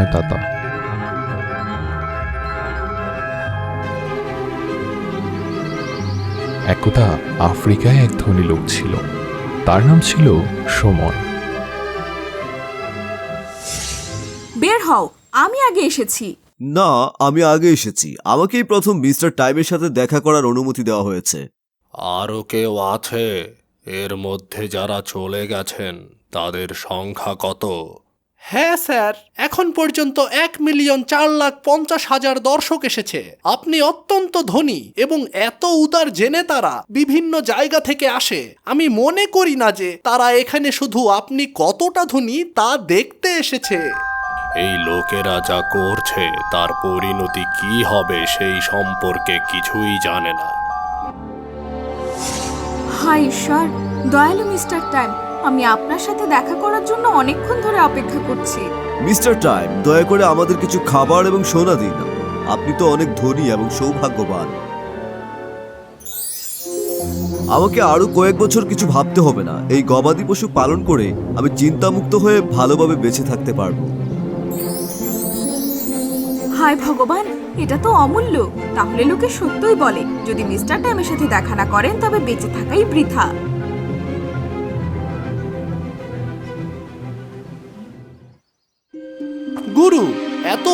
সময়তাতা একদা আফ্রিকায় এক ধনী লোক ছিল। তার নাম ছিল সময় বের হও আমি আগে এসেছি। না আমি আগে এসেছি। আমাকেই প্রথম মিস্টার টাইমের সাথে দেখা করার অনুমতি দেওয়া হয়েছে। আরও কেউ আছে? এর মধ্যে যারা চলে গেছেন তাদের সংখ্যা কত? হ্যাঁ স্যার এখন পর্যন্ত এক মিলিয়ন চার লাখ পঞ্চাশ হাজার দর্শক এসেছে। আপনি অত্যন্ত ধনী এবং এত উদার জেনে তারা বিভিন্ন জায়গা থেকে আসে। আমি মনে করি না যে তারা এখানে শুধু আপনি কতটা ধনী তা দেখতে এসেছে। এই লোকেরা যা করছে তার পরিণতি কি হবে সেই সম্পর্কে কিছুই জানে না। হাই ঈশ্বর দয়ালু মিস্টার টাইম আমি আপনার সাথে দেখা করার জন্য অনেকক্ষণ ধরে অপেক্ষা করছি। মিস্টার টাইম দয়া করে আমাদের কিছু খাবার এবং সোনা দিন। আপনি তো অনেক ধনী এবং সৌভাগ্যবান। আমাকে আরও কয়েক বছর কিছু ভাবতে হবে না। এই গবাদি পশু পালন করে আমি চিন্তামুক্ত হয়ে ভালোভাবে বেঁচে থাকতে পারব। হায় ভগবান এটা তো অমূল্য। তাহলে লোকে সত্যই বলে যদি মিস্টার টাইমের সাথে দেখা না করেন তবে বেঁচে থাকাই বৃথা।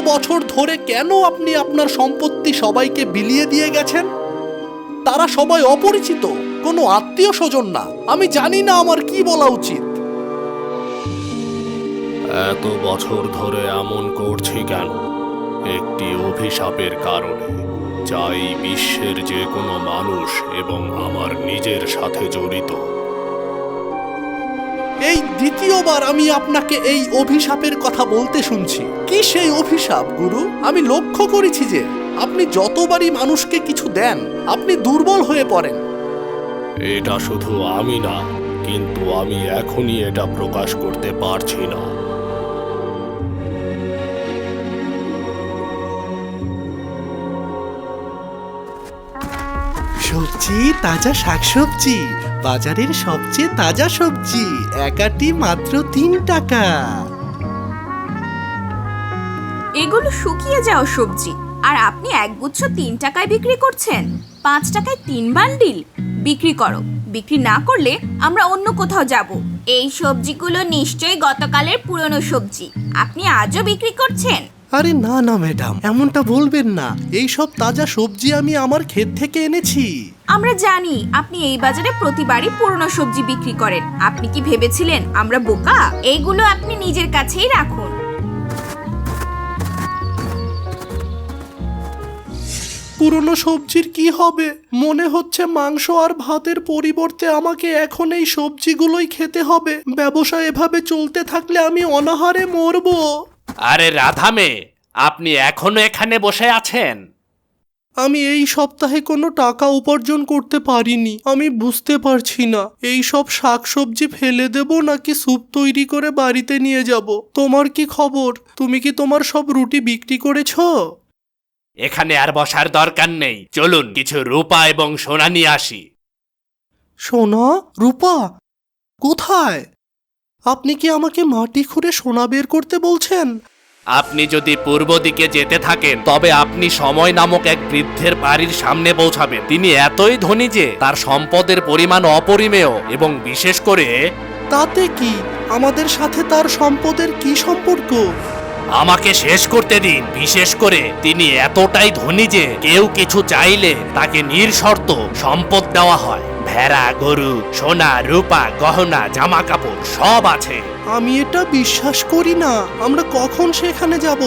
বছর ধরে কেন আপনি আপনার সম্পত্তি সবাইকে বিলিয়ে দিয়ে গেছেন? তারা সবাই অপরিচিত, কোনো আত্মীয় স্বজন না। আমি জানি না আমার কি বলা উচিত। এত বছর ধরে এমন করছি কেন? একটি অভিশাপের কারণে এই বিশ্বের যে কোনো মানুষ এবং আমার নিজের সাথে জড়িত। এই দ্বিতীয়বার আমি আপনাকে এই অভিশাপের কথা বলতে শুনছি। কি সেই অভিশাপ গুরু? আমি লক্ষ্য করেছি যে আপনি যতবারই মানুষকে কিছু দেন আপনি দুর্বল হয়ে পড়েন। এটা শুধু আমি না কিন্তু আমি এখনই এটা প্রকাশ করতে পারছি না। সবজি তাজা শাকসবজি। বাজারের সবচেয়ে তাজা সবজি, একাটি মাত্র তিন টাকা। এগুলো শুকিয়ে যাওয়া সবজি, আর আপনি এক গুচ্ছ তিন টাকায় বিক্রি করছেন। পাঁচ টাকায় তিন বান্ডিল। বিক্রি করো, বিক্রি না করলে আমরা অন্য কোথাও যাব। এই সবজিগুলো নিশ্চয়ই গতকালের পুরনো সবজি। আপনি আজও বিক্রি করছেন? আরে না না ম্যাডাম এমনটা বলবেন না। এই সব তাজা সবজি আমি আমার ক্ষেত থেকে এনেছি। আমরা জানি আপনি এই বাজারে প্রতিবারই পুরনো সবজি বিক্রি করেন। আপনি কি ভেবেছিলেন আমরা বোকা? এইগুলো আপনি নিজের কাছেই রাখুন। পুরনো সবজির কি হবে? মনে হচ্ছে মাংস আর ভাতের পরিবর্তে আমাকে এখন এই সবজিগুলোই খেতে হবে। ব্যবসা এভাবে চলতে থাকলে আমি অনাহারে মরবো। আরে রাধা মেয়ে আপনি এখনও এখানে বসে আছেন? আমি এই সপ্তাহে কোনো টাকা উপার্জন করতে পারিনি আমি বুঝতে পারছি না। এই সব শাকসবজি ফেলে দেব নাকি স্যুপ তৈরি করে বাড়িতে নিয়ে যাব? তোমার কি খবর? তুমি কি তোমার সব রুটি বিক্রি করেছ? এখানে আর বসার দরকার নেই। চলুন কিছু রূপা এবং সোনা নিয়ে আসি। সোনা? রূপা? কোথায়? আপনি কি আমাকে মাটি খুঁড়ে সোনা বের করতে বলছেন? আপনি যদি পূর্ব দিকে যেতে থাকেন তবে আপনি সময় নামক এক বৃদ্ধের বাড়ির সামনে পৌঁছাবেন। তিনি এতই ধনী যে তার সম্পদের পরিমাণ অপরিমেয় এবং বিশেষ করে তাতে কি? আমাদের সাথে তার সম্পদের কি সম্পর্ক? আমাকে শেষ করতে দিন। বিশেষ করে তিনি এতটাই ধনী যে কেউ কিছু চাইলে তাকে নির্শর্ত সম্পদ দেওয়া হয়। ভেড়া গরু সোনা রূপা গহনা জামা কাপড় সব আছে আমি এটা বিশ্বাস করি না আমরা কখন সেখানে যাব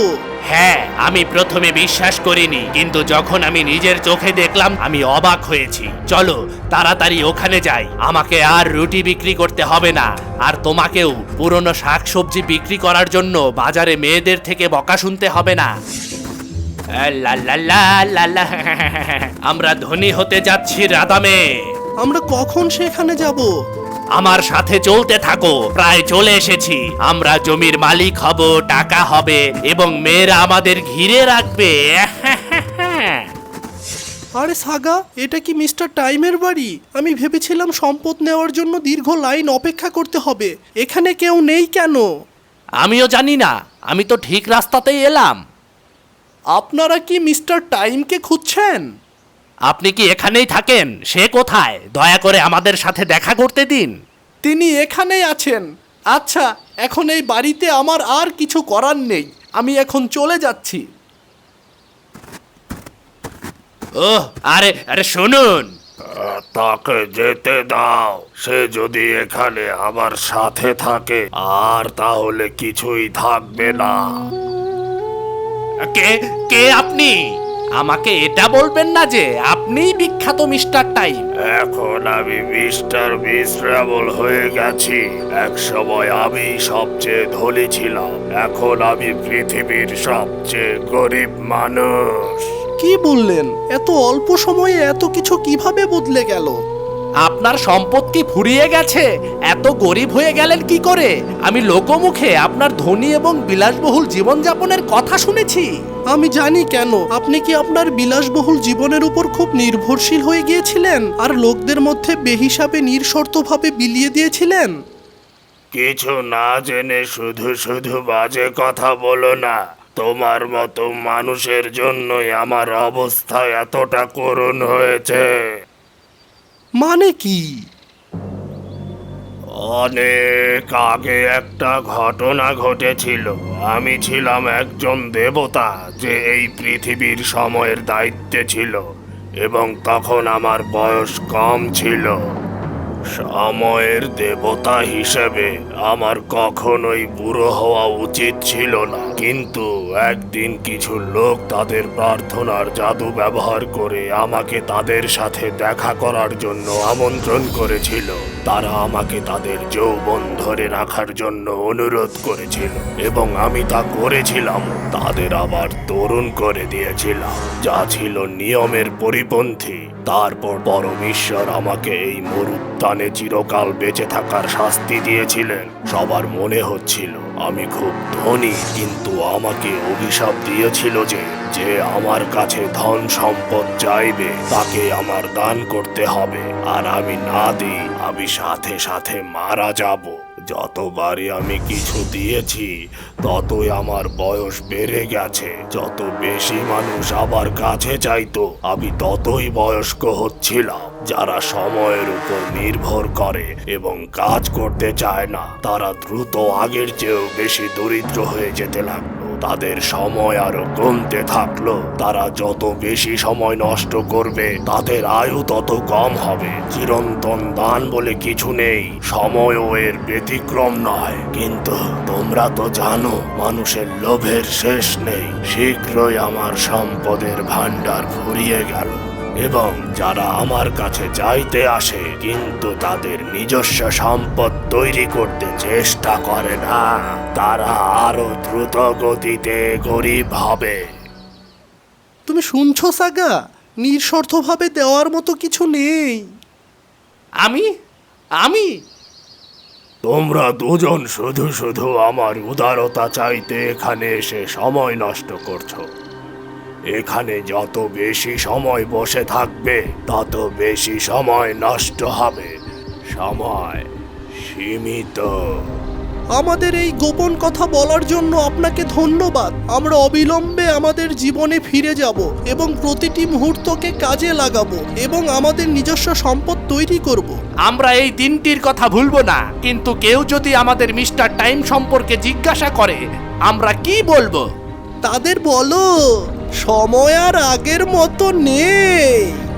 হ্যাঁ আমি প্রথমে বিশ্বাস করিনি কিন্তু যখন আমি নিজের চোখে দেখলাম আমি অবাক হয়েছি চলো তাড়াতাড়ি ওখানে যাই আমাকে আর রুটি বিক্রি করতে হবে না আর তোমাকেও পুরনো শাকসবজি বিক্রি করার জন্য বাজারে মেয়েদের থেকে বকা শুনতে হবে না। আমরা ধনী হতে যাচ্ছি রাদামে আমরা কখন সেখানে যাব? আমার সাথে চলতে থাকো। প্রায় চলে এসেছি। আমরা জমির মালিক হব টাকা হবে এবং মেয়েরা আমাদের ঘিরে রাখবে। আরে সাগা এটা কি মিস্টার টাইমের বাড়ি? আমি ভেবেছিলাম সম্পদ নেওয়ার জন্য দীর্ঘ লাইন অপেক্ষা করতে হবে। এখানে কেউ নেই কেন? আমিও জানি না। আমি তো ঠিক রাস্তাতেই এলাম। আপনারা কি মিস্টার টাইমকে খুঁজছেন? আপনি কি এখানেই থাকেন? সে কোথায়? দয়া করে আমাদের সাথে দেখা করতে দিন। তিনি এখানেই আছেন। আচ্ছা এখন এই বাড়িতে আমার আর কিছু করার নেই। আমি এখন চলে যাচ্ছি। ওহ আরে আরে শুনুন। তাকে যেতে দাও। সে যদি এখানে আমার সাথে থাকে আর তাহলে কিছুই থাকবে না। কে কে আপনি? আমাকে এটা বলবেন না যে আপনিই বিখ্যাত মিস্টার টাইম। এখন আমি মিস্টার মিসরাবল হয়ে গেছি। এক সময় আমি সবচেয়ে ধনী ছিলাম। এখন আমি পৃথিবীর সবচেয়ে গরিব মানুষ। কি বললেন? এত অল্প সময়ে এত কিছু কীভাবে বদলে গেল? আপনার সম্পদ কি ফুরিয়ে গেছে। এত গরিব হয়ে গেলেন কি করে? আমি লোকমুখে আপনার ধনী এবং বিলাসবহুল জীবনযাপনের কথা শুনেছি। আমি জানি কেন। আপনি কি আপনার বিলাসবহুল জীবনের উপর খুব নির্ভরশীল হয়ে গিয়েছিলেন? আর লোকদের মধ্যে বেহিসাবে নির্শর্তভাবে বিলিয়ে দিয়েছিলেন? কিছু না জেনে শুধু শুধু বাজে কথা বলো না। তোমার মতো মানুষের জন্যই আমার অবস্থা এতটা করুণ হয়েছে। মানে কি? অনেক আগে একটা ঘটনা ঘটেছিল। আমি ছিলাম একজন দেবতা যে এই পৃথিবীর সময়ের দায়িত্বে ছিল এবং তখন আমার বয়স কম ছিল। সময়ের দেবতা হিসেবে আমার কখনোই বুড়ো হওয়া উচিত ছিল না। কিন্তু একদিন কিছু লোক তাদের প্রার্থনার জাদু ব্যবহার করে আমাকে তাদের সাথে দেখা করার জন্য আমন্ত্রণ করেছিল। তারা আমাকে তাদের যৌবন ধরে রাখার জন্য অনুরোধ করেছিল এবং আমি তা করেছিলাম। তাদের আবার তরুণ করে দিয়েছিলাম, যা ছিল নিয়মের পরিপন্থী। তারপর পরমেশ্বর আমাকে এই মরুত্তানে চিরকাল বেঁচে থাকার শাস্তি দিয়েছিলেন, সবার মনে হচ্ছিল। আমি খুব ধনী, কিন্তু আমাকে অভিশাপ দিয়েছিল যে যে আমার কাছে ধন সম্পদ চাইবে, তাকে আমার দান করতে হবে। আর আমি না দিই, আমি সাথে সাথে মারা যাব। যতবারই আমি কিছু দিয়েছি, ততই আমার বয়স বেড়ে গেছে। যত বেশি মানুষ আবার কাছে চাইতো, আমি ততই বয়স্ক হচ্ছিলাম। যারা সময়ের উপর নির্ভর করে এবং কাজ করতে চায় না, তারা দ্রুত আগের চেয়েও বেশি দরিদ্র হয়ে যেতে লাগল তাদের সময় আরও কমতে থাকল। তারা যত বেশি সময় নষ্ট করবে, তাদের আয়ু তত কম হবে। চিরন্তন দান বলে কিছু নেই, সময়ও এর ব্যতিক্রম নয়। কিন্তু তোমরা তো জানো, মানুষের লোভের শেষ নেই। শীঘ্রই আমার সম্পদের ভাণ্ডার ফুরিয়ে গেল। এবং যারা আমার কাছে চাইতে আসে কিন্তু তাদের নিজস্ব সম্পদ তৈরি করতে চেষ্টা করে না তারা আরও দ্রুত গতিতে গরিব হবে। তুমি শুনছো সাগা? নিঃশর্তভাবে দেওয়ার মতো কিছু নেই। আমি? আমি? তোমরা দুজন শুধু শুধু আমার উদারতা চাইতে এখানে এসে সময় নষ্ট করছ। এখানে যত বেশি সময় বসে থাকবে তত বেশি সময় নষ্ট হবে। সময় সীমিত। আমাদের এই গোপন কথা বলার জন্য আপনাকে ধন্যবাদ। আমরা অবিলম্বে আমাদের জীবনে ফিরে যাব এবং প্রতিটি মুহূর্তকে কাজে লাগাবো এবং আমাদের নিজস্ব সম্পদ তৈরি করব। আমরা এই দিনটির কথা ভুলবো না কিন্তু কেউ যদি আমাদের মিস্টার টাইম সম্পর্কে জিজ্ঞাসা করে আমরা কি বলব? তাদের বলো। সময় আর আগের মতো নেই।